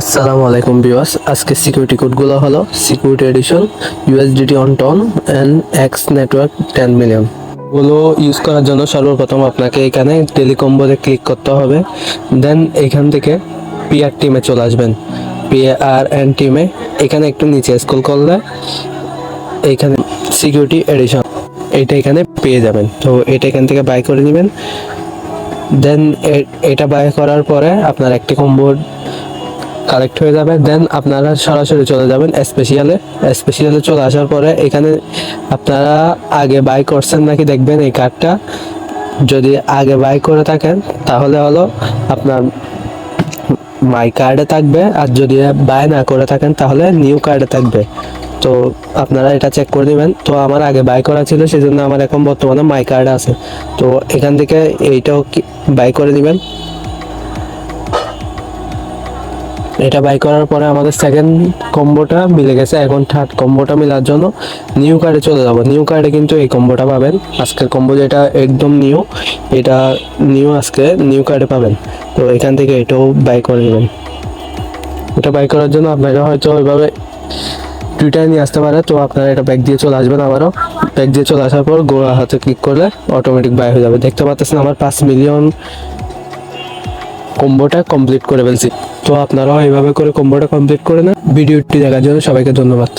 আসসালামু আলাইকুম ভিউয়ার্স, আজকে সিকিউরিটি কোডগুলো হলো security edition USDT on ton and X network ten মিলিয়নগুলো use করার জন্য সর্বপ্রথম আপনাকে এখানে টেলিকম্বোতে ক্লিক করতে হবে। দেন এখান থেকে পিআর টিমে চলে আসবেন। পিআর এন টিমে এখানে একটু নিচে স্ক্রল করলে এইখানে সিকিউরিটি এডিশন এইটা এখানে পেয়ে যাবেন। তো এটা এখান থেকে বাই করে নেবেন। দেন এটা বাই করার পরে আপনার একটি কম্বোর্ড কালেক্ট হয়ে যাবে। দেন আপনারা সরাসরি চলে যাবেন স্পেশালে স্পেশালে চলে আসার পরে এখানে আপনারা আগে বাই করছেন নাকি দেখবেন এই কার্ডটা যদি আগে বাই করে থাকেন, তাহলে হলো আপনার মাই কার্ডে থাকবে। আর যদি বাই না করে থাকেন, তাহলে নিউ কার্ডে থাকবে। তো আপনারা এটা চেক করে নেবেন। তো আমার আগে বাই করা ছিল, সেজন্য আমার এখন বর্তমানে মাই কার্ড আছে। তো এখান থেকে এইটাও বাই করে নেবেন। এটা বাই করার পরে আমাদের সেকেন্ড কম্বোটা মিলে গেছে। এখন থার্ড কম্বোটা মেলার জন্য নিউ কার্ডে চলে যাব। নিউ কার্ডে কিন্তু এই কম্বোটা পাবেন। আজকের কম্বো যেটা একদম নিউ এটা নিউ আজকে নিউ কার্ডে পাবেন। তো এখান থেকে এটাও বাই করে নেবেন। এটা বাই করার জন্য আপনাকে হয়তো ওইভাবে টুইটার নিয়ে আসতে পারে তো আপনারা এটা ব্যাগ দিয়ে চলে আসবেন আবারও। ব্যাগ দিয়ে চলে আসার পর গোড়া হাতে ক্লিক করলে অটোমেটিক বাই হয়ে যাবে। দেখতে পাচ্ছেন আমার পাঁচ মিলিয়ন কম্বোটা কমপ্লিট করে ফেলছি। তো আপনারাও এইভাবে করে কম্বোটা কমপ্লিট করে না ভিডিওটি দেখার জন্য সবাইকে ধন্যবাদ।